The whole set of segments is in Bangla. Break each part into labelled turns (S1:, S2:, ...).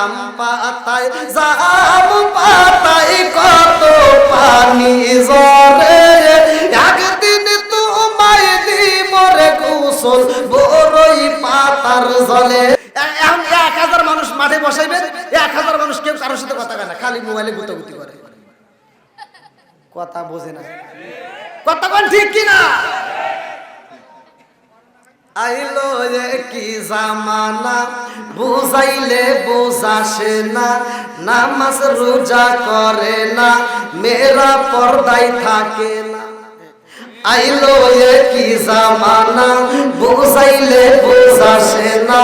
S1: আম পাতায়, জাম পাতায় কত পানি জরে একদিন তোমায় দিব রে গোসল বড়ই পাতার জলে। এক হাজার মানুষ মাঠে বসাইবে, এক হাজার মানুষ কেউ কারোর সাথে কথা কয় না, খালি মোবাইলে গুতাগুতি করে। কথা বোঝে না। কথা ঠিক কিনা? আইলো যে কি জামানা? বুঝাইলে বোঝাসে না, নামাজ রোজা করে না, মেয়েরা পর্দায় থাকে না। আইলো কি জামানা? বুঝাইলে বোঝাসে না,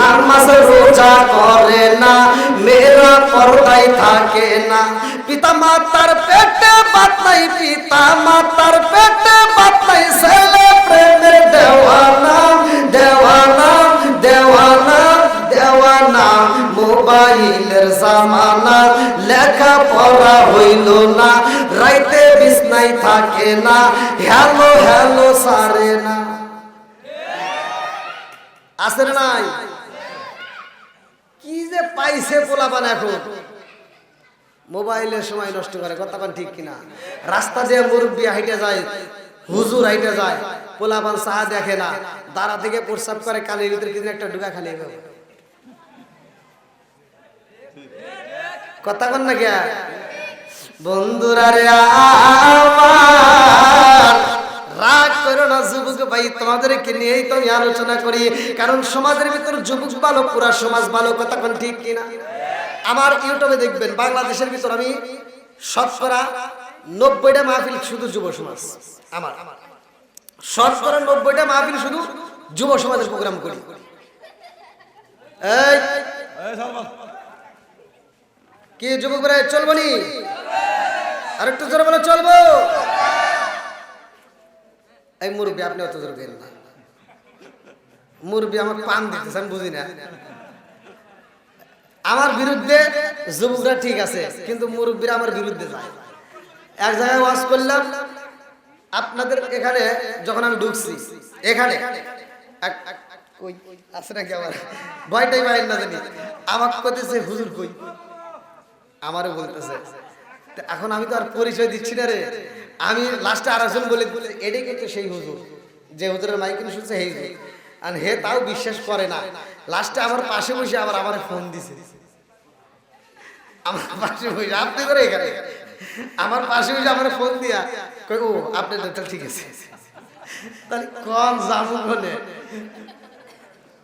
S1: নামাজ রোজা করে না, মেয়েরা পর্দায় থাকে না। পিতা মাতার পেটে বাত নাই পিতা মাতার পেটে বাত নাই, ছেলে প্রেমের দেওয়ানা মোবাইলের জামানা লেখা পড়া হইল না, রাইতে বিছনাই থাকে না, হ্যালো হ্যালো, সারে না। আছে নাই? কি যে পাইছে পোলাপান এখন? মোবাইলের সময় নষ্ট করে কথাপান ঠিক কিনা? রাস্তা দিয়ে মুরব্বী হাইটে যায়, হুজুর হাইটে যায়, পোলাপান সাহা দেখে না, দাঁড়া থেকে প্রস্রাব করে কালির ভিতরে কিন্তু একটা ডুগা খালি কথা কন না গিয়া বন্ধুরা রে আমার, রাগ করো না যুবক ভাই, তোমাদেরকে নিয়েই তো আমি আলোচনা করি। কারণ সমাজের ভিতর যুবক ভালো, পুরা সমাজ ভালো, কথা কোন ঠিক কিনা? আমার ইউটিউবে দেখবেন, বাংলাদেশের ভিতর আমি শতকরা নব্বইটা মাহফিল শুধু যুব সমাজ, আমার। শতকরা নব্বইটা মাহফিল শুধু যুব সমাজের প্রোগ্রাম করি। এই কি যুবক ভাই, চলবো নি? আর একটু জোরে বলে, চলবো? এই মুরব্বী, আপনি অত জোরে দেন না। মুরব্বী আমার পান দিতেছে, আমি বুঝি না। আমার বিরুদ্ধে যুবকরা ঠিক আছে, কিন্তু মুরব্বীরা আমার বিরুদ্ধে যায়। এক জায়গায় ওয়াজ করলাম, আপনাদের এখানে যখন আমি ঢুকছি, এখানে আছে নাকি আমার? ভয়টাই বাইর না জানি। আমাকে কইতেছে, হুজুর কই? আমারও বলতেছে। এখন আমি তো আর পরিচয় দিচ্ছি না রে। আমি লাস্টে আরেকজন বলে এটাই কিন্তু সেই হুজুর। যে হুজুরের মাইকিন শুনছে হুজুর। আর হে তাও বিশ্বাস করে না। লাস্টে আমার পাশে বসে আবার আমার ফোন দিছে। আমার পাশে বসে, আপনি করে এখানে? আমার পাশে বসে আমার ফোন দিয়া, কই, ও আপনার ডেটটা ঠিক আছে। তাহলে কম যাব বলে।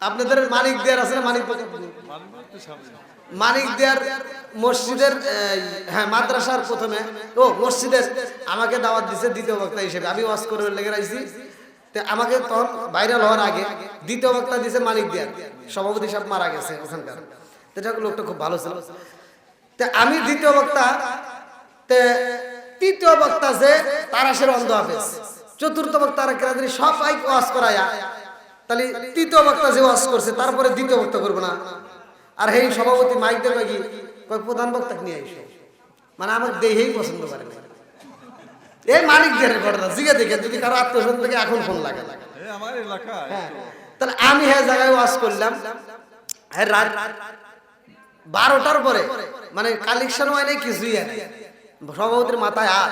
S1: আপনাদের মানিক দেয়ার আছে না, মানিক বাজার? মানিক দেয়ার মসজিদের হ্যাঁ মাদ্রাসার প্রথমে। ও, মসজিদের আমাকে দাওয়াত দিছে দ্বিতীয় বক্তা হিসেবে। আমি ওয়াজ করে লেগে রাখছি আমাকে তখন ভাইরাল হওয়ার আগে দ্বিতীয় বক্তা দিছে মানিক দেয়ার। সভাপতি সাহেব মারা গেছে ওখানকার। তো লোকটা খুব ভালো ছিল। তো আমি দ্বিতীয় বক্তা, তে তৃতীয় বক্তা যে তারাশের অন্ধ হাফেজ। চতুর্থ বক্তা আর কেরাদারি সবাই ওয়াজ করায়া, তাহলে তৃতীয় বক্তা যে ওয়াজ করছে, তারপরে দ্বিতীয় বক্তা করব না। আর হেই সভাপতি মাইক দেবে কি? কয় প্রধান বক্তা নিয়ে আইসো। মানে আমার দেহেই পছন্দ করে না এই মালিক দেহের ঘটনা জিগে দেখে যদি কারও আত্মীয় থেকে এখন ফোন লাগে।
S2: আমার
S1: হ্যাঁ। তাহলে আমি হ্যাঁ জায়গায় ওয়াজ করলাম হ্যাঁ রাত বারোটার পরে মানে কালেকশন হয় নাই কিছুই আর সভাপতির মাথায় আর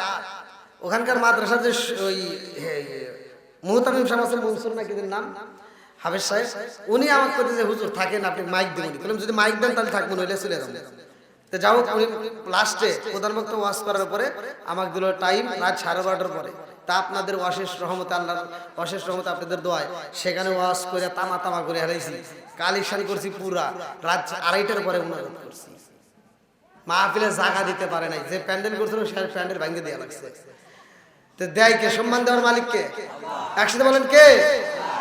S1: ওখানকার মাদ্রাসার যে ওই মুহতামিম সাহেব আছে মনসুর না কিদের নাম? হাফেজ সাহেব, উনি আমাকে কথা যে, হুজুর, থাকেন আপনি মাইক দেবেন বললাম, যদি মাইক দেন তাহলে থাকব নইলে চলে যাব। তো যাও উনি লাস্টে প্রধান বক্তা ওয়াজ করার পরে আমাকে দিল টাইম রাত সাড়ে বারোটার পরে। তা আপনাদের অশেষ রহমতে আল্লাহ অশেষ রহমতে আপনাদের দোয়ায় সেখানে ওয়াজ করে তামা তামা করে হারাইছি। কালেকশন করছি পুরা, রাত আড়াইটার পরে উনারত করছি। মাহফিলে জায়গা দিতে পারে নাই। যে প্যান্ডেল করছিল, সে প্যান্ডেল ভাঙে দেওয়া লাগছে। তো দেয় কে? সম্মান দেওয়ার মালিককে? একসাথে বলেন কে?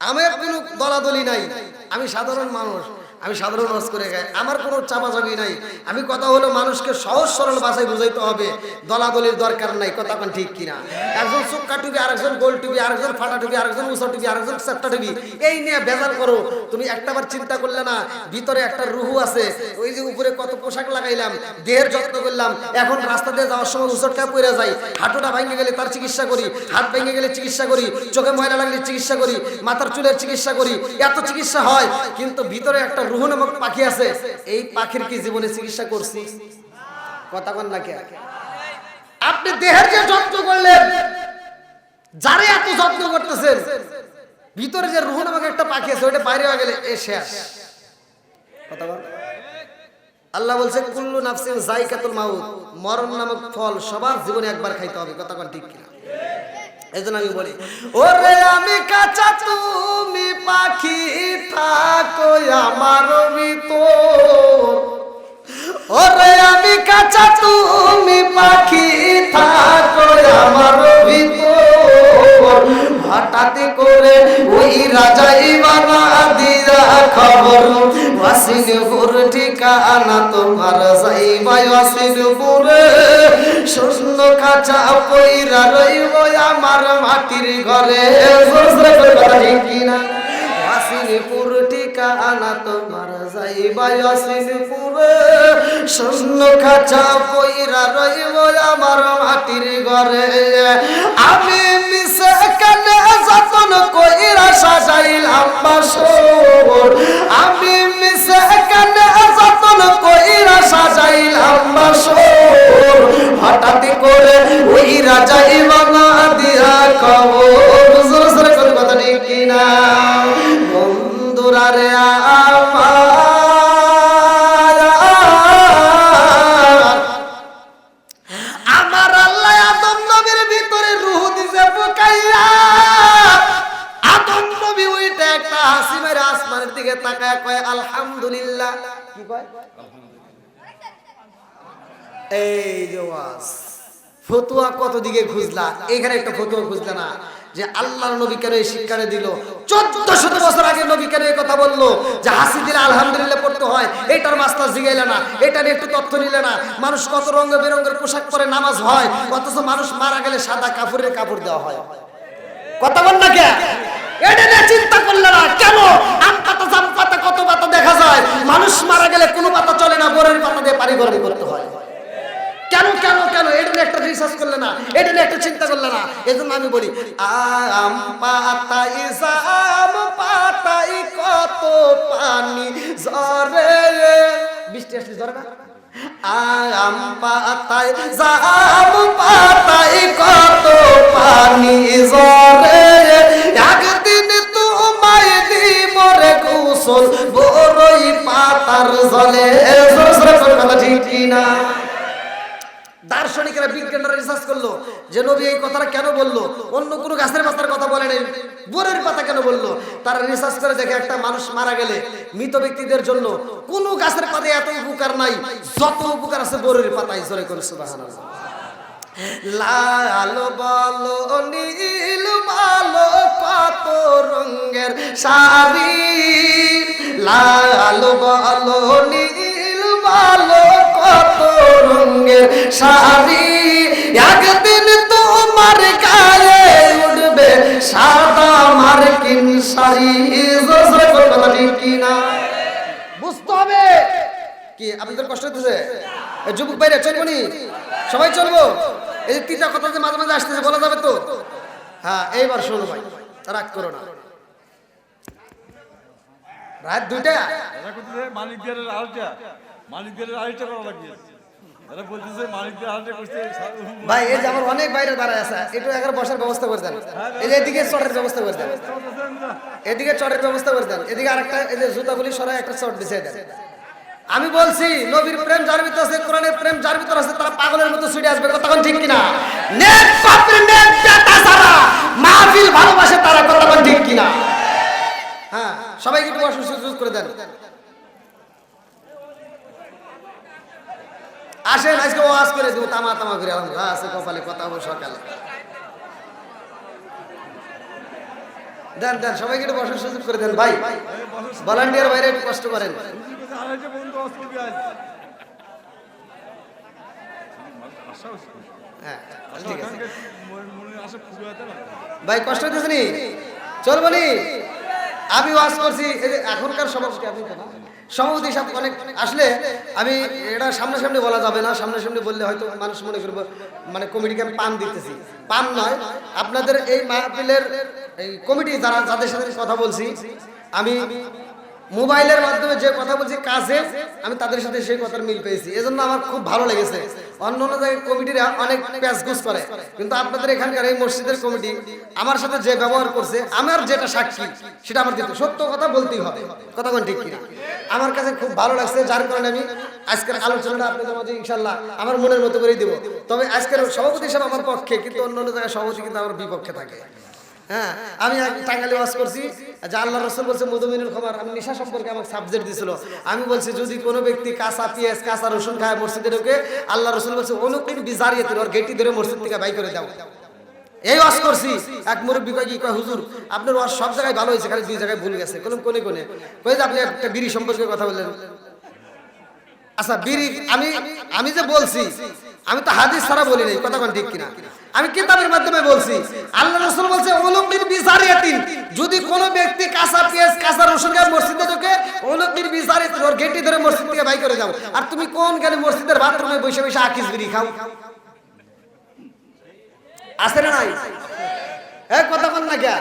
S1: আমার কোনো দলাদলি নাই। আমি সাধারণ মানুষ। আমি সাধারণ ওয়াজ করে গাই। আমার কোনো চাপাচাপি নাই। আমি কথা হলো মানুষকে সহজ সরল ভাষায় বুঝাইতে হবে। দলাদলির দরকার নাই, কথা কোন ঠিক কিনা? একজন চোক্কা টুপি, আরেকজন গোল টুপি, আরেকজন ফাটা টুপি, আরেকজন উষা টুপি, আরেকজন চারটা টুপি, এই নিয়ে বেজার করো। তুমি একটাবার চিন্তা করলে না, ভিতরে একটা রুহু আছে। ওই যে উপরে কত পোশাক লাগাইলাম, দেহের যত্ন করলাম। এখন রাস্তা দিয়ে যাওয়ার সময় উচটকা পড়ে যাই। হাঁটুটা ভেঙে গেলে তার চিকিৎসা করি, হাত ভেঙে গেলে চিকিৎসা করি, চোখে ময়লা লাগলে চিকিৎসা করি, মাথার চুলের চিকিৎসা করি। এত চিকিৎসা হয়, কিন্তু ভিতরে একটা রুহু নামক পাখি আছে, এই পাখির কি জীবনে চিকিৎসা করছি? কথা কন না কে আপনি দেহের যে যত্ন করলেন, যারা এত যত্ন করতেছেন, ভিতরে যে রুহ নামক একটা পাখি আছে, ওইটা বাইরে গেলে এ শেষ। কথা বল আল্লাহ বলছে, কুল্লু নাফসিন জাইকাতুল মাউত মরণ নামক ফল সবার জীবনে একবার খাইতে হবে। কথা কোন ঠিক কিনা? এই জন্য আমি বলি ওরে আমি কাঁচা তুমি পাখি থাকো আমার ভিতর। ওরে আমি কাঁচা তুমি পাখি থাকো আমার ভিতর। হঠাৎ করে ওই রাজাই বানা দিয়া খবর ওয়াসিনপুর ঠিকানা তোমার যাইবাই ওয়াসিনপুরে শূন্য কাঁচা পইরা রইব আমার মাটির ঘরে। ওয়াসিনপুর ঠিকানা তোমার যাইবাই ওয়াসিনপুরে শূন্য কাঁচা পইরা রইব আমার মাটির ঘরে। আমি হঠাৎ করে ওই রাজাই বানা দিয়া কবর। জোরে জোরে করে কথা ঠিক কিনা? বন্ধুরা রে আমার। আমার আল্লাহ ভিতরে রুহ দিছে পোকাইয়া আদম নবী ওইটা একটা হাসি মেরে আসমানের কয়, আলহামদুলিল্লাহ। এই যে ওয়াজ। ফতুয়া কত দিকে খুঁজলা? এখানে একটা ফতুয়া খুঁজলে না। যে আল্লাহর নবী কেন এই শিক্ষাটা দিল? চোদ্দ শত বছর আগে নবী কেন কথা বলল? যে হাসি দিলে আলহামদুলিল্লাহ পড়তে হয়। এইটার মাস্টার জিগাইলে না। এটা নিয়ে একটু তথ্য নিলে না। মানুষ কত রঙ বেরঙের পোশাক পরে নামাজ হয়, অথচ মানুষ মারা গেলে সাদা কাপড়ের কাপড় দেওয়া হয়। কথা বল না কে? এটা চিন্তা করলে না। কেন? আম পাতা, জাম পাতা, কত পাতা দেখা যায়। মানুষ মারা গেলে কোনো পাতা চলে না, বোরের পাতা দিয়ে পানি করতে হয়। কেন কেন কেন? এটা নিয়ে একটা রিসার্চ করলে না, এটা নিয়ে একটা চিন্তা করলে না। এই জন্য আমি বলি, আম পাতাই কত পানি ঝরে বৃষ্টি আসলে ঝরে না? আম পাতাই জাম পাতাই কত পানি ঝরে একদিন তোমায় বড়ই পাতার জলে। জোরে জোরে কথা ঠিক না দার্শনিকরা বিজ্ঞানরা রিসার্চ করল যে নবী এই কথাটা কেন বলল? অন্য কোনো গাছের পাতার কথা বলে নাই। বোরের পাতা কেন বলল? তারা রিসার্চ করে দেখে একটা মানুষ মারা গেলে মৃত ব্যক্তিদের জন্য কোনো গাছের পাতায় এত উপকার নাই, যত উপকার আছে বোরের পাতায়, জোরে করে সুবহানাল্লাহ। লাল, বলো, নীল, বলো কত রঙের শাড়ি। লাল, বলো, নীল, বলো কত রঙের শাড়ি একদিন তোমার গায়ে উঠবে সাদা মার্কিন শাড়ি। কিনা বুঝতে হবে। কি আপনাদের কষ্ট হতেছে যুবক বাইরে চলবো নি? সবাই চলবো? এই যে তিনটা কথা যে মাঝে মাঝে আসতেছে বলা যাবে তো? হ্যাঁ এইবার শোনো ভাই রাগ করো না। রাত দুইটা?
S2: করতেছে মালিকদের করা
S1: ভাই এই যে আমার অনেক বাইরে দাঁড়ায় আছে একটু একবার বসার ব্যবস্থা করে দেন। এই যে এদিকে চটের ব্যবস্থা করে দেন। এদিকে চটের ব্যবস্থা করে দেন। এদিকে আরেকটা এই যে জুতাগুলি সরাই একটা চট বিছিয়ে দেন। আমি বলছি নবীর প্রেম যার ভিতর আছে কোরআনের প্রেম যার ভিতর আছে তারা পাগলের মতো ছুটে আসবে তখন ঠিক কিনা? নেক পাপড়ি নেক বেটা সারা মাহফিল ভালোবাসে তারা কতক্ষণ ঠিক কিনা? হ্যাঁ সবাইকে একটু বসার সুযোগ করে দেন। আসেন, আজকে ওয়াজ করে দেবো, তামা তামা করে আছে কপালে কথা হবে সকালে। দেন দেন, সবাইকে একটু বসার সুযোগ করে দেন। ভাই ভলান্টিয়ার বাইরে একটু কষ্ট করেন। হ্যাঁ ভাই, কষ্ট হইতেছে নি? চল বলি আমি ওয়াজ করছি এখনকার সভাপতি আপনি? সভাপতি সাহেব অনেক আসলে আমি এটা সামনাসামনি বলা যাবে না, সামনাসামনি বললে হয়তো মানুষ মনে করব মানে কমিটিকে আমি পান দিতেছি। পান নয়, আপনাদের এই মাহফিলের এই কমিটি যারা, যাদের সাথে কথা বলছি, আমি মোবাইলের মাধ্যমে যে কথা বলছি কাজে, আমি তাদের সাথে সেই কথার মিল পেয়েছি। এজন্য আমার খুব ভালো লেগেছে। অন্য অন্য জায়গায় কমিটিরা অনেক প্যাচগুজ করে। কিন্তু আপনাদের এখানকার এই মসজিদের কমিটি আমার সাথে যে ব্যবহার করছে, আমার যেটা সাক্ষী, সেটা আমার দিতে। সত্য কথা বলতেই হবে। কথা কোন ঠিক কিনা? আমার কাছে খুব ভালো লাগছে, যার কারণে আমি আজকের আলোচনাটা আপনাদের মাঝে ইনশাল্লাহ আমার মনের মতো করেই দেবো। তবে আজকের সভাপতি হিসাবে আমার পক্ষে, কিন্তু অন্য অন্য জায়গায় সভাপতি কিন্তু আমার বিপক্ষে থাকে। হ্যাঁ আমি টাঙ্গালি ওয়াজ করছি, যে আল্লাহ রসুল বলছে মধুমিনুর খবর, আমি নেশা সম্পর্কে আমাকে সাবজেক্ট দিছিল। আমি বলছি, যদি কোনো ব্যক্তি কাঁচা পেঁয়াজ, কাঁচা রসুন খায় মসজিদে ঢুকে আল্লাহ রসুল বলছে অনুকিন বিজারিয়ে ওর গেটি ধরে মসজিদ থেকে বাই করে দাও। এই ওয়াজ করছি। এক মুরব্বী কয় কি কয়, হুজুর, আপনার ওয়াজ সব জায়গায় ভালো হয়েছে, খালি দুই জায়গায় ভুল গেছে। কোন কোনে কোনে কই যে আপনি একটা বিড়ি সম্পর্কে কথা বললেন? আচ্ছা বিড়ি, আমি আমি যে বলছি আমি তো হাদিস ছাড়া বলি নাই, কথা কোন ঠিক কিনা? আমি কিতাবের মাধ্যমে বলছি, আল্লাহ রাসূল বলছে ওলুকির বিজারিয়াতিন। যদি কোন ব্যক্তি কাঁচা পেঁয়াজ, কাঁচা রসুন খায় মসজিদে ঢোকে ওলুকির বিজারিয়াতিন ওর গেটি ধরে মসজিদ থেকে বাই করে যাও আর তুমি কোন গেলে মসজিদের বাথরুমে বসে বসে আকিস বিড়ি খাও? আছে না নাই? হ্যাঁ কথা বল না কে?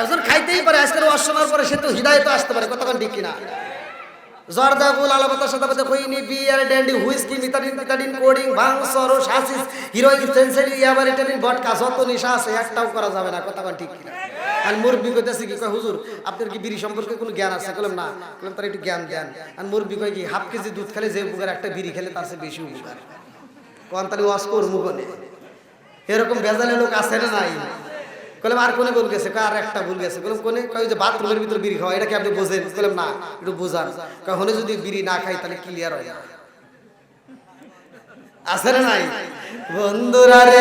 S1: একজন খাইতেই পারে, আজকের শোনার পরে সে তো হৃদায়ত আসতে পারে, কথা ঠিক কিনা? জর্দা গুল আলাপাতা সাদাপাতা খইনি বিয়ার ড্যান্ডি হুইস্কি, মিতাডিন মিতাডিন কোডিং ভাং সরো শাসিস হিরোইন সেন্সারি ইয়াবারিটানিন ভটকা যত নেশা আছে, একটাও করা যাবে না, কথা কোন ঠিক কিনা? আর মুরব্বি কইতেছে কি, কয়, হুজুর, আপনার কি বিড়ি সম্পর্কে কোনো জ্ঞান আছে? বললাম না। বললাম তার একটু জ্ঞান দেন। আর মুরব্বি কয় কি, হাফ কেজি দুধ খেলে যে উপকার, একটা বিড়ি খেলে তার চেয়ে বেশি উপকার। কোন, তাহলে ওয়াশ করব এরকম বেজালে লোক আছে না নাই? কলাম আর কোনে ভুল গেছে? আর একটা ভুল গেছে। কলাম কোনে? কয় যে বাথরুমের ভিতরে বিড়ি খাওয়া। এটা কি আপনি বোঝেন? কলাম না একটু বোঝান। কখনো যদি বিড়ি না খাই তাহলে ক্লিয়ার হয় না। আছে না নাই? বন্ধুরা রে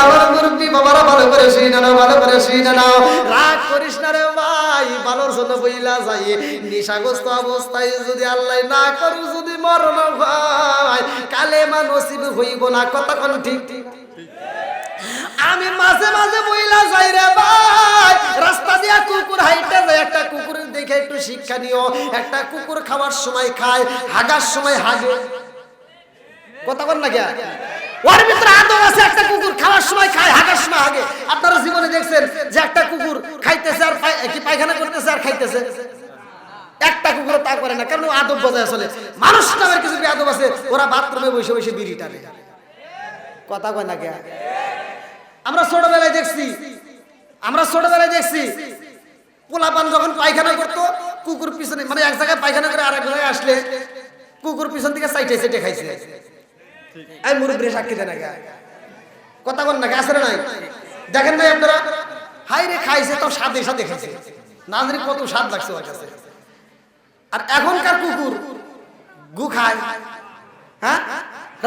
S1: আমার মুরব্বি বাবারা ভালো করে শুনে নাও, ভালো করে শুনে নাও। রাগ করিস না রে ভাই ভালোর জন্য বইলা যাই, নিশাগ্রস্ত অবস্থায় যদি আল্লাহ না করু, যদি মরণ ভাই কালে মা নসিব হইব না কতক্ষণ ঠিক ঠিক। আমি মাঝে মাঝে বইলা যাই রে ভাই, রাস্তা দিয়া কুকুর হাইটে যায়, একটা কুকুর দেখে একটু শিক্ষা নিও। একটা কুকুর খাওয়ার সময় খায়, হাগার সময় হাগে। কথা বল না কে? কুকুর খাওয়ার সময় খায় হাগার সময় হাগে। আপনারা জীবনে দেখছেন যে একটা কুকুর খাইতেছে আর কি পায়খানা করতেছে আর খাইতেছে। একটা কুকুর না কারণ আদব মানুষ নামের কিছু আদব দেখছি, আমরা ছোটবেলায় দেখছি, পোলাপান যখন পায়খানা করতো, কুকুর পিছনে মানে এক জায়গায় পায়খানা করে আরেক জায়গায় আসলে কুকুর পিছন থেকে সাইটে সাইটে খাইছে। আমি মুরব্বী সাক্ষী দেন আগে। কথা বল না কি আসে নাই? দেখেন ভাই আপনারা হাই রে খাইছে, তো স্বাদে সাথে খাইছে। না জানি কত স্বাদ লাগছে ওর কাছে। আর এখনকার কুকুর, গু খায়। হ্যাঁ?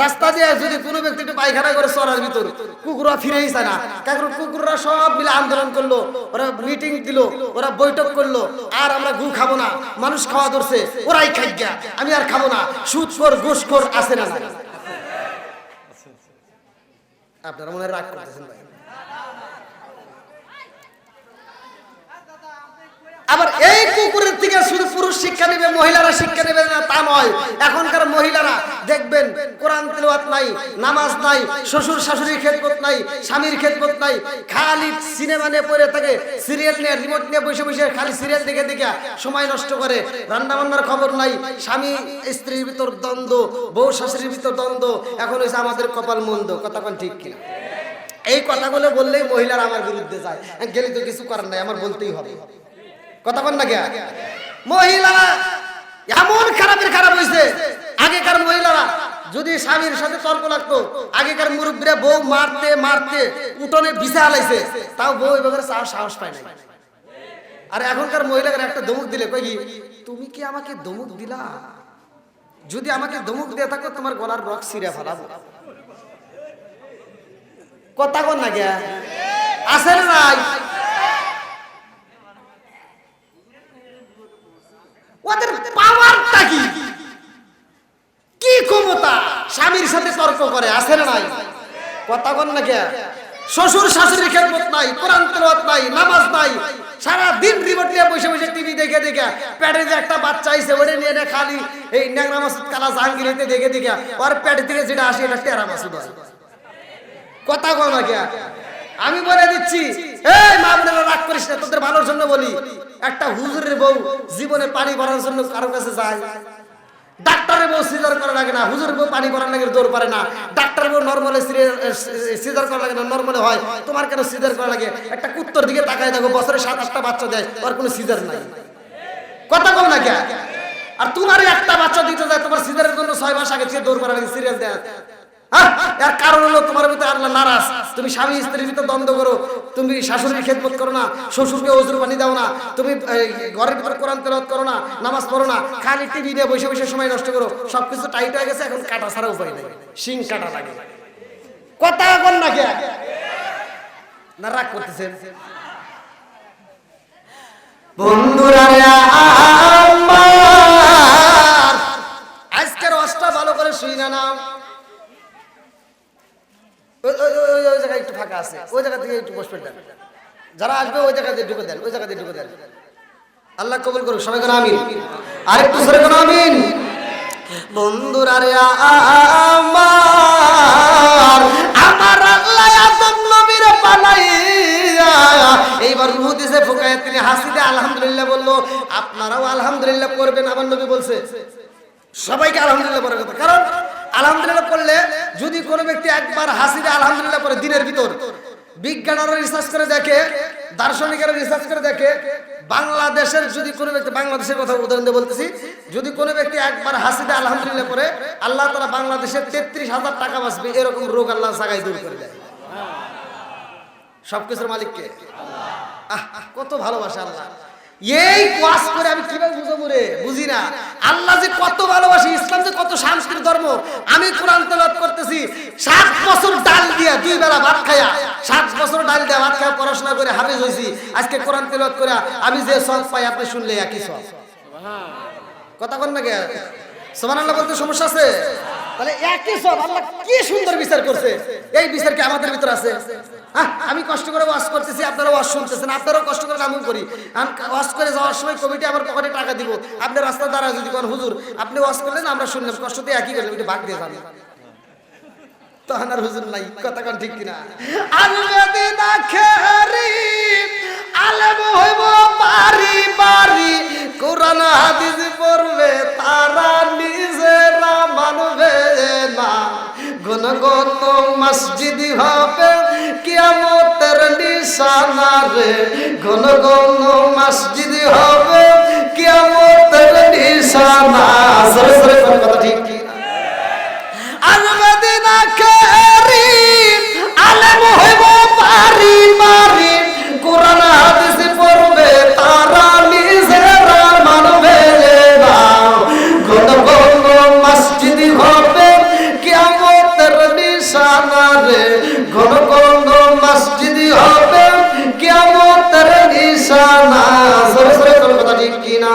S1: রাস্তা দিয়ে যদি কোনো ব্যক্তি একটু পায়খানা করে চড়ার ভিতর, কুকুররা ফিরেই চায় না। কারণ কুকুররা সব মিলে আন্দোলন করল, ওরা মিটিং দিল, ওরা বৈঠক করল, আর আমরা গু খাব না। মানুষ খাওয়া ধরছে, ওরাই খাই গা আমি আর খাব না। সুদ কর, ঘুষ কর, আছে না? আপনারা মনে রাগ করতেছেন ভাই আবার এই কুকুরের থেকে শুধু পুরুষ শিক্ষা নেবে, মহিলারা শিক্ষা নেবে না, তা নয়। এখনকার মহিলারা দেখবেন, কোরআন তেলাওয়াত নাই, নামাজ নাই, শ্বশুর শাশুড়ির খেদমত নাই, স্বামীর খেদমত নাই, খালি সিনেমা নিয়ে পড়ে থাকে, সিরিয়াল নিয়ে, রিমোট নিয়ে বসে বসে খালি সিরিয়াল দেখে দেখে সময় নষ্ট করে রান্না বান্নার খবর নাই, স্বামী স্ত্রীর ভিতর দ্বন্দ্ব, বউ শাশুড়ির ভিতর দ্বন্দ্ব, এখন হয়েছে আমাদের কপাল মন্দ, কথা কোন ঠিক কিনা? এই কথাগুলো বললেই মহিলারা আমার বিরুদ্ধে যায়। গেলে তো কিছু করার নাই, আমার বলতেই হবে। কথা বল না কে মহিলারা এমন খারাপের খারাপ হয়েছে আগেকার মহিলারা যদি স্বামীর সাথে তর্ক লাগতো, আগেকার মুরব্বীরা বউ মারতে মারতে উঠোনে বিছা হালাইছে, তাও বউ এবার সাহস পায় না আর এখনকার মহিলাদের একটা দমুক দিলে কই তুমি কি আমাকে দমুক দিলা? যদি আমাকে দমুক দিয়ে থাকো, তোমার গলার রক সিরে ফেলাবো। কথা কন না গিয়া আছে না নাই ওদের পাওয়ারটা কি কি ক্ষমতা স্বামীর সাথে তর্ক করে, আছে না নাই? কথা বল না কে? শ্বশুর শাশুড়ির খেদমত নাই, কোরআন তেলাওয়াত নাই, নামাজ নাই। সারা দিন রিমোট নিয়ে বসে বসে টিভি দেখে দেখে, পেটে যে একটা বাচ্চা আইছে ওটা নিয়ে খালি, এই ন্যাংরা মাসুদ কালা জাহাঙ্গীর হইতে দেখে দেখে, ওর পেট থেকে যেটা আসে, এটা টেরা মাসুদ কথা কও না কে? আমি বলে দিচ্ছি, এই মা বোনেরা, রাগ করিস না, তোদের ভালোর জন্য বলি, একটা হুজুরের বউ জীবনে পানি ভরার জন্য কারও কাছে যায় ডাক্তারের বউ সিজার করা লাগে না, হুজুর বউ পানি করার লাগে জোর পারে না। ডাক্তারের বউ নর্মালে সিজার করা লাগে না নর্মালে হয়। তোমার কেন সিজার করা লাগে? একটা কুত্তর দিকে তাকায় দেখো, বছরে সাত, আটটা বাচ্চা দেয়, ওর কোনো সিজার নাই। কথা কম না আর তোমার একটা বাচ্চা দিতে যায়, তোমার সিজারের জন্য ছয় মাস আগে দৌড় করা লাগে সিরিয়াল দেয় এর কারণ হলো তোমার ভিতরে আল্লাহ নারাজ। তুমি স্বামী স্ত্রীর ভিতরে দ্বন্দ্ব করো। তুমি শাশুড়ির খেদমত করো না। শ্বশুরকে ওজুর পানি দাও না। তুমি ঘরের ভিতরে কোরআন তেলাওয়াত করো না, নামাজ পড়ো না। খালি টিভি নিয়ে বসে বসে সময় নষ্ট করো। সবকিছু টাইট হয়ে গেছে, এখন কাটা ছাড়া উপায় নেই। শিং কাটা লাগে। কথা বল না কে? না, রাগ করতেছেন। বন্ধুরা আজকের অষ্টা ভালো করে শুই না নাও। ওই- জায়গায় একটু ফাঁকা আছে। ওই জায়গা থেকে একটু বসবে দেন যারা আসবে ওই জায়গা দিয়ে ঢুকে দেন, ওই জায়গা দিয়ে ঢুকে দেন। আল্লাহ কবুল করুক, সবাই কোনো আমিন। আর একটু সরে কোনো আমিন। বন্ধুরা রে, আমার আমার আল্লাহ আদম নবীর পালাইয়া, এইবার দিছে ফুকায় তিনি হাসিতে আলহামদুলিল্লাহ বলল, আপনারাও আলহামদুলিল্লাহ করবেন আমার নবী বলছে। সবাইকে আলহামদুলিল্লাহ পড়ার কথা। কারণ আলহামদুলিল্লাহ করলে যদি কোনো ব্যক্তি একবার হাসিতে আলহামদুলিল্লাহ পড়ে দিনের ভিতর বিজ্ঞানীরা রিসার্চ করে দেখে দার্শনিকেরা রিসার্চ করে দেখে বাংলাদেশের যদি কোনো ব্যক্তি বাংলাদেশের কথা উদাহরণ দিয়ে বলতেছি যদি কোনো ব্যক্তি একবার হাসিতে আলহামদুলিল্লাহ করে আল্লাহ তারা বাংলাদেশের তেত্রিশ হাজার টাকা বাঁচবে এরকম রোগ আল্লাহ জাগায় দূর করে দেয়। সবকিছুর মালিককে? আহ, কত ভালোবাসা আল্লাহ। এই ওয়াজ করে আমি কীভাবে বুঝাবো রে? বুঝি না। আল্লাহ যে কত ভালোবাসে ইসলাম যে কত সাংস্কৃতিক ধর্ম আমি কোরআন তেলাওয়াত করতেছি সাত বছর ডাল দিয়া দুই বেলা ভাত খায়া সাত বছর ডাল দিয়া ভাত খায়া পড়াশোনা করে হাফেজ হইছি আজকে কোরআন তেলাওয়াত করে আমি যে সব পাই আপনি শুনলে একই সব। কথা কন না কে সোমান আল্লাহ বলতে সমস্যা আছে? তাহলে একই সব আল্লাহ কি সুন্দর বিচার করছে? এই বিচার কি আমাদের ভিতর আছে? আমি কষ্ট করে ওয়াশ করতেছি, আপনারা ওয়াশ শুনতেছেন, আপনারাও কষ্ট করে আমল করি। আমি ওয়াশ করে যাওয়ার সময় কমিটি আমার পকেটে টাকা দিব, আপনি রাস্তা দ্বারা যদি কোন হুজুর, আপনি ওয়াশ করলেন, আমরা শুনলাম কষ্ট দিয়ে একই করলেন, একটু ভাগ দিয়ে যাবেন তখন আর হুজুর নাই, কথা কোন ঠিক কিনা? আলমেদিনা খেরি আলেম হইব বাড়ি বাড়ি। কোরআন, হাদিস পড়বে, তারা নিজেরা মানবে না। ঘন মসজিদ হবে, কিয়ামতের নিশানা রে গুণগত মসজিদ হবে, কিয়ামতের নিশানা সরে সরে কথা ঠিক কি আলমদিনা কেরি আলেম হইব নিশানা রে ঘন ঘন মসজিদ হবে কিয়ামতের নিশানা। সরে সরে তোর কথা ঠিক কিনা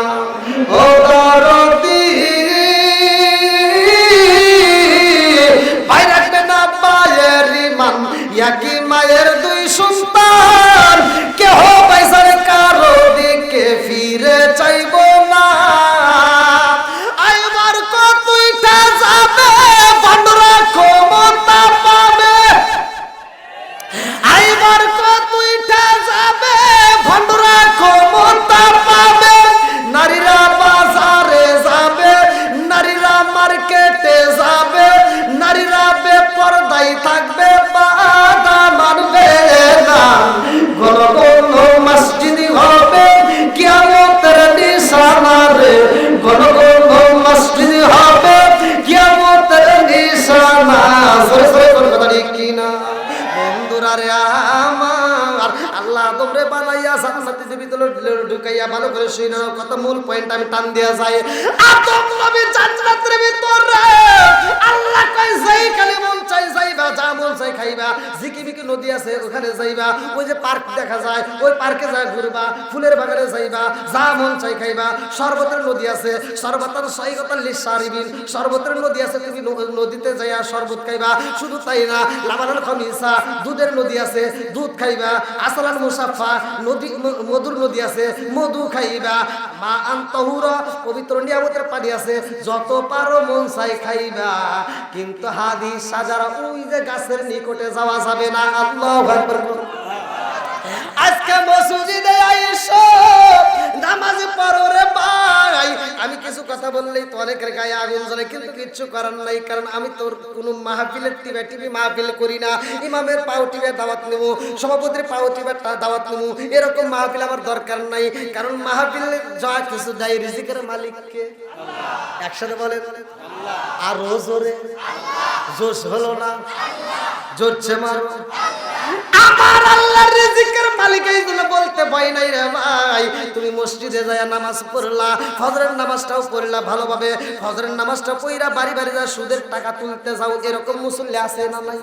S1: ওনারে লুকাইয়া ভালো করে শুই না কত মূল পয়েন্ট আমি টান দিয়া যাই। আদম নবী জান্নাতের ভিতরে আল্লাহ কই যাই খালি মন চাই, যাইবা, যা মন চাই খাইবা। ঝিকি বিকি নদী আছে, ওখানে যাইবা। ওই যে পার্ক দেখা যায়, ওই পার্কে যায় ঘুরবা, ফুলের বাগানে যাইবা, যা মন চাই খাইবা। শরবতের নদী আছে, শরবতের সৈগতার লিসারিবিন শরবতের নদী আছে, তুমি নদীতে যাইয়া শরবত খাইবা। শুধু তাই না, লাবানাল খমিসা, দুধের নদী আছে, দুধ খাইবা। আসলান মুসাফা নদী মধুর নদী আছে, মধু খাইবা, মা আন্তহুর, পবিত্র নিয়ামতের পানি আছে, যত পারো মন চাই খাইবা। কিন্তু হাদি সাজারা, ওই যে গাছের নিকটে যাওয়া যাবে না, আল্লাহ আজকে মসজিদে আইসো নামাজ কথা বললেই তো অনেকের গায়ে আগুন জ্বলে, কিন্তু কিচ্ছু করার নাই, কারণ আমি তোর কোনো মাহফিলের টিভে, টিভি মাহফিল করি না। ইমামের পাও টিভে দাওয়াত নেব, সভাপতির পাও টিভে দাওয়াত নেব, এরকম মাহফিল আমার দরকার নাই, কারণ মাহফিল যা কিছু দেয় রিজিকের মালিককে। একসাথে বলেন, আরও জোরে, জোশ হলো না, জোরছে মারো। আমার আল্লাহর রিজিকের মালিক এই জন্য বলতে ভয় নাই রে ভাই। তুমি মসজিদে যায় নামাজ পড়লা, ফজরের নামাজটাও পড়লা ভালোভাবে। ফজরের নামাজটা পড়লা বাড়ি বাড়ি যা সুদের টাকা তুলতে যাও, এরকম মুসল্লি আছে না নাই?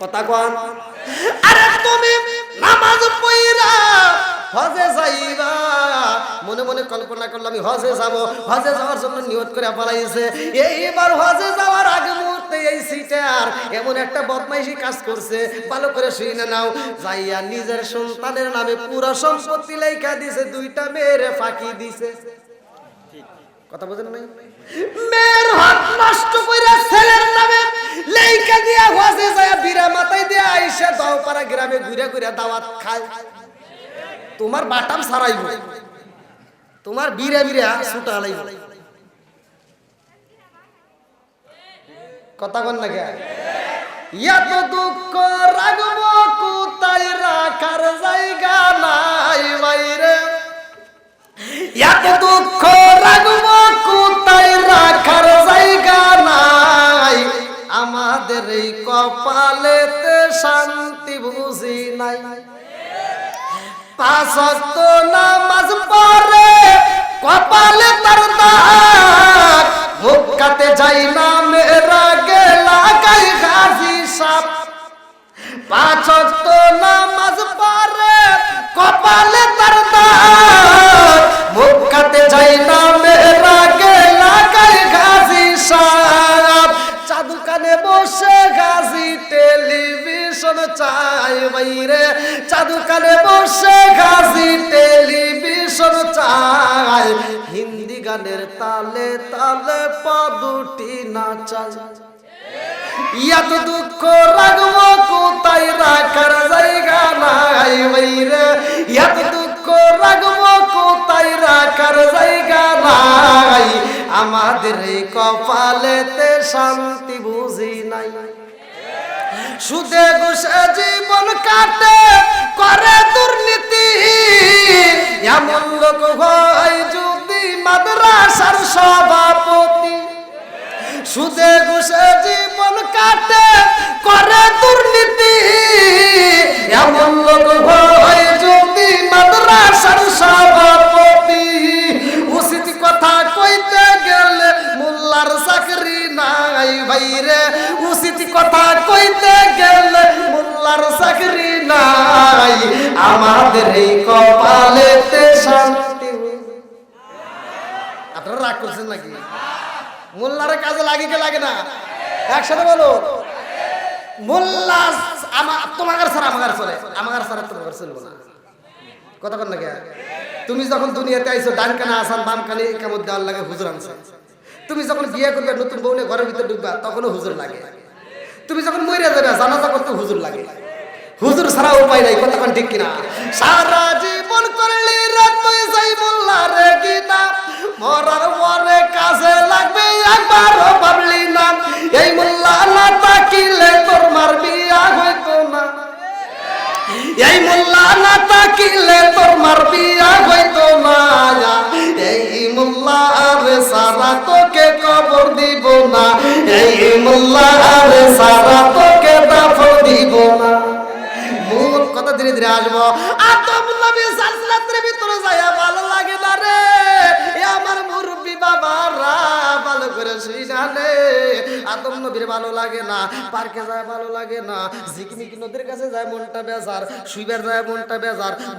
S1: কথা কন। আরে তুমি নামাজ পড়লা হজে যাইবা। মনে মনে কল্পনা করলাম আমি হজে যাব। হজে যাওয়ার জন্য নিয়ত করে পালাইছে। এইবার হজে যাওয়ার আগে মুহূর্তে এই সিটার এমন একটা বদমাইশি কাজ করছে। ভালো করে শুনে নাও। যাইয়া নিজের সন্তানের নামে পুরো সম্পত্তি লেখা দিছে, দুইটা মেয়েরে ফাঁকি দিছে। কথা বোঝেন নাই? মেয়ের হাত নষ্ট কইরা ছেলের নামে লেখা দিয়া হজে যায় বিরা মাথায় দিয়া আইসা দাও পাড়া গ্রামে ঘুরে ঘুরে দাওয়াত খায়। তোমার বাটাম সারাইব। তোমার বিরে বিরে ছুটা লাইব কথা কন না এত দুঃখ রাগব কোথায়? রাখার জায়গা নাই বাইরে। এত দুঃখ রাগব কোথায়? রাখার জায়গা নাই। আমাদের এই কপালেতে শান্তি বুঝি নাই। কপালে তার মুখ কাতে যাই না গানের তালে তালে পাদুটি নাচাই এত দুঃখ রাগবো কোথায়? রাখার জায়গা নাই বাইরে এত দুঃখ রাগবো কোথায়? রাখার জায়গা নাই। আমাদের এই কপালেতে শান্তি বুঝি নাই। সুদে ঘুষে জীবন কাটে, করে দুর্নীতি। এমন লোক হয় যদি মাদ্রাসার সভাপতি। সুদে ঘুষে জীবন কাটে, করে দুর্নীতি। এমন লোক হয় যদি মাদ্রাসার সভাপতি। উচিত কথা কইতে গেলে মোল্লার চাকরি নাই ভাইরে। উচিত কথা কইতে গেলে মোল্লার চাকরি নাই। আমাদের এই কপালেতে শান্তি আপনারা রাগ করছেন নাকি? মোল্লার কাজে লাগে কে লাগে না? একসাথে বলো। মোল্লা তোমার আমার চলে। আমার তোমার চলবো না। না তুমি যখন দুনিয়াতে আইছো ডান আসান বাম কানে দেওয়ার লাগে হুজুর তুমি যখন বিয়ে করবে, নতুন বউনে ঘরের ভিতরে ঢুকবা, তখনও হুজুর লাগে। তুমি যখন মরে যাবে, জানাজা করতে হুজুর লাগে। হুজুর ছাড়া উপায় নাই কতক্ষণ ঠিক কিনা? সারা মরার পরে কাজে লাগবে, একবারও ভাবলি না। এই মোল্লা না তাকিলে তোর মার বিয়া হইতো না। এই মোল্লা না তাকিলে তোর মার বিয়া হইতো না। এই মোল্লা আরে সারা তোকে কবর দিব না। এই মোল্লা আরে সারা তোকে দাফন দিব না। মূল কথা ধীরে ধীরে আসব। আদম নবী জান্নাতের ভিতরে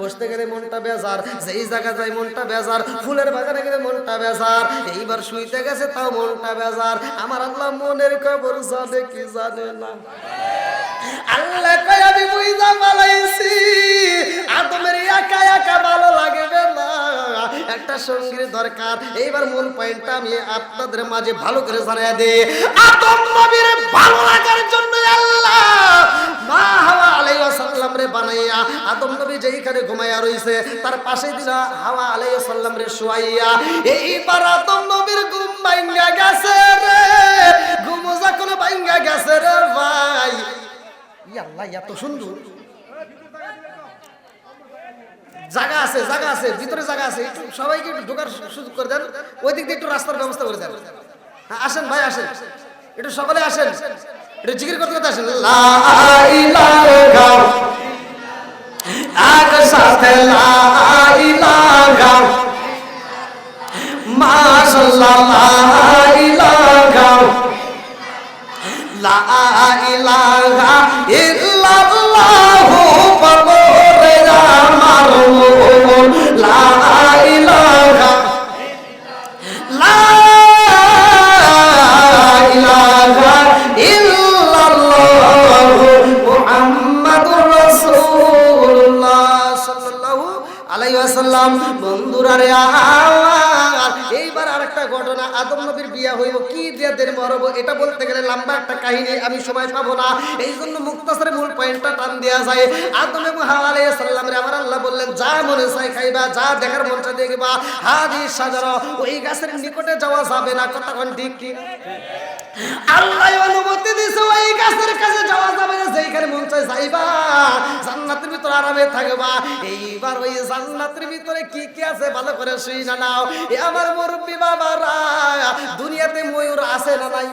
S1: বসতে গেলে মনটা বেজার, যেই জায়গা যায় মনটা বেজার, ফুলের বাগানে গেলে মনটা বেজার, এইবার শুইতে গেছে তাও মনটা বেজার। আমার আল্লাহ মনের খবর জানে কি জানে না। সঙ্গীর দরকার। এইবার মূল পয়েন্টটা আমি আপনাদের মাঝে ভালো করে জানিয়ে দিই। আদম নবীর ভালো লাগার জন্য আল্লাহ মা হাওয়া আলাইহিস সালাম রে বানাইয়া, আদম নবী যেইখানে ঘুমাইয়া রইছে, তার পাশে দিলা হাওয়া আলাইহিস সালাম রে শুয়াইয়া। এইবার আদম নবীর ঘুম ভাঙ্গা গেছে রে ঘুম যখন ভাঙ্গা গেছে রে ভাই। আল্লাহ, এত সুন্দর। জায়গা আছে জায়গা আছে, ভিতরে জায়গা আছে, একটু সবাইকে একটু ঢোকার সুযোগ করে দেন ওই দিক দিয়ে একটু রাস্তার ব্যবস্থা করে দেন। হ্যাঁ আসেন ভাই, আসেন। একটু সকলে আসেন। একটু জিকির করতে করতে আসেন। ইলাহা। লা ইলাহা ওয়াসাল্লাম বন্ধুরা রে এইবার আরেকটা ঘটনা, আদম নবীর বিয়া হইব, কি দিয়ে মরব, এটা বলতে গেলে লম্বা একটা কাহিনী আমি সময় পাবো না। এই জন্য মুক্তাসের মূল পয়েন্টটা টান দেওয়া যায়। আদম এবং হাওয়া আলাইহিস সালামের আমার আল্লাহ বললেন, যা মনে চাই খাইবা, যা দেখার মন চাই দেখবা। হাদি সাজার ওই গাছের নিকটে যাওয়া যাবে না। কতক্ষণ ঠিক কি? আল্লাহ অনুমতি গাছের কাছে যাওয়া যাবে না মন চায় যাইবা। জান্নাতের ভিতরে আরামে থাকবা। এইবার ওই জান্নাতের ভিতরে কি কি আছে ভালো করে শুই না নাও। এ আমার মুরব্বী বাবারা, দুনিয়াতে ময়ূর আছে না নাই?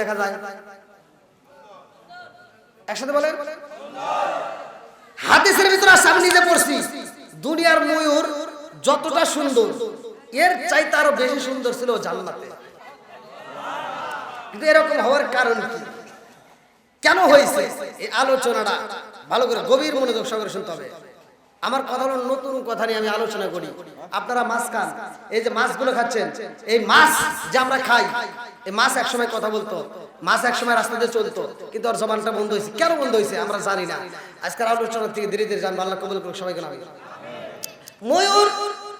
S1: দেখা যায়? একসাথে বলেন। হাদিসের নিজে পড়ছি। দুনিয়ার ময়ূর যতটা সুন্দর, এর চাইতে আরও বেশি সুন্দর ছিল জান্নাতে। কিন্তু এরকম হওয়ার কারণ কি? কেন হয়েছে? এই আলোচনাটা ভালো করে গভীর মনোযোগ সহকারে শুনতে হবে। আমার কথা হলো নতুন কথা নিয়ে আমি আলোচনা করি। আপনারা মাছ খান। এই যে মাছগুলো খাচ্ছেন, এই মাছ যে আমরা খাই, এই মাছ একসময় কথা বলতো, মাছ একসময় রাস্তা দিয়ে চলতো, কিন্তু ওর জবানটা বন্ধ হয়েছে। কেন বন্ধ হয়েছে আমরা জানি না। আজকের আলোচনা থেকে ধীরে ধীরে জানব, আল্লাহ কবুল করুক সবাইকে নামে ময়ূর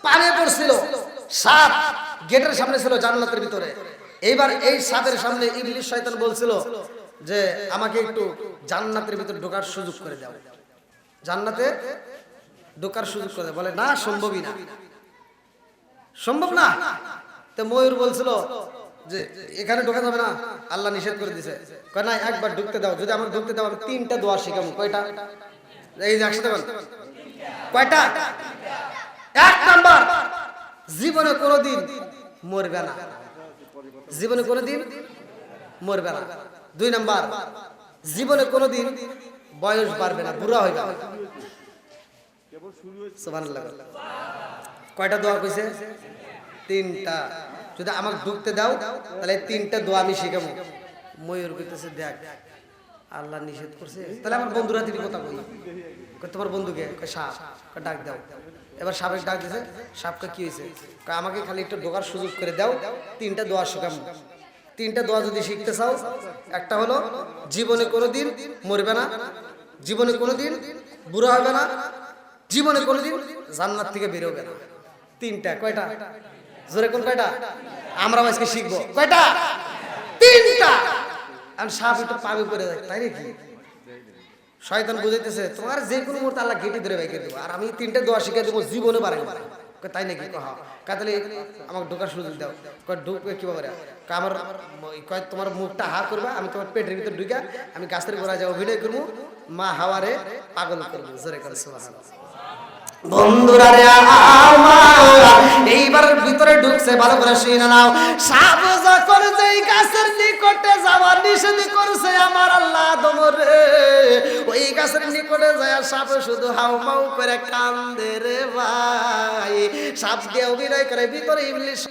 S1: পানে পড়ছিল, সাপ গেটের সামনে ছিল জান্নাতের ভিতরে। এইবার এই সাদের সামনে ইবলিশ শয়তান বলছিল যে, আমাকে একটু জান্নাতের ভিতর ঢোকার সুযোগ করে দাও। জান্নাতে ঢোকার সুযোগ করে বলে, না, সম্ভবই না। সম্ভব না? তো ময়ূর বলছিল যে, এখানে ঢোকা যাবে না, আল্লাহ নিষেধ করে দিছে কয়, না, একবার ঢুকতে দাও। যদি আমার ঢুকতে দাও, আমি তিনটা দোয়া শিখাবো। কয়টা? এই যে একসাথে বল। কয়টা? এক নাম্বার, জীবনে কোনোদিন মরবে না। জীবনে কোনোদিন মরবে না। দুই নাম্বার, জীবনে কোনোদিন বয়স বাড়বে না, বুড়া হইবে। কয়টা দোয়া কইছে? তিনটা। যদি আমাকে ঢুকতে দাও, তাহলে তিনটা দোয়া আমি শিখাবো। ময়ূর কইতেছে, দেখ, আল্লাহ নিষেধ করছে। তাহলে আমার বন্ধুরা তিনি কথা বলি তোমার বন্ধুকে? ডাক দাও। এবার সাপের ডাক দিছে সাপকে কি হয়েছে? আমাকে খালি একটু ঢোকার সুযোগ করে দাও, তিনটা দোয়া শেখাবো তিনটা দোয়া যদি শিখতে চাও, একটা হলো, জীবনে কোনোদিন মরবে না, জীবনে কোনোদিন বুড়া হবে না, জীবনে কোনোদিন জান্নাত থেকে বেরোবে না। তিনটা, কয়টা? জোরে কোন কয়টা? আমরা আজকে শিখব। কয়টা? তিনটা! আমি সাপ একটু পাবে করে দেয় তাই নাকি? শয়তান বুঝাইতেছে, তোমার যে কোনো মুহূর্তে আল্লাহ গেটে ধরে বাইকে দেবো, আর আমি তিনটা দোয়া শিখে দেবো, জীবনে বাড়াই তাই নাকি? কহ কাতালে আমাকে ঢোকার সুযোগ দাও। কয় ঢুকবে কি ব্যাপারে? আমার তোমার মুখটা হা করবা, আমি তোমার পেটের ভিতরে ঢুকা আমি গাছের গোড়া যাব ভিডিও করব, মা হাওয়ারে পাগল করব। জোরে করে, সুবহানাল্লাহ। বন্ধুরা রে এইবার ভিতরে ঢুকছে, ভালো করে শুনে নাও। সাপ যখন যেই গাছের নিকটে যাওয়ার নিষেধ করছে আমার আল্লাহ দমরে ওই গাছের নিকটে যায় সাপ শুধু হাউ মাউ করে কান্দে রে ভাই। সাপ দিয়ে অভিনয় করে, ভিতরে ইবলিশ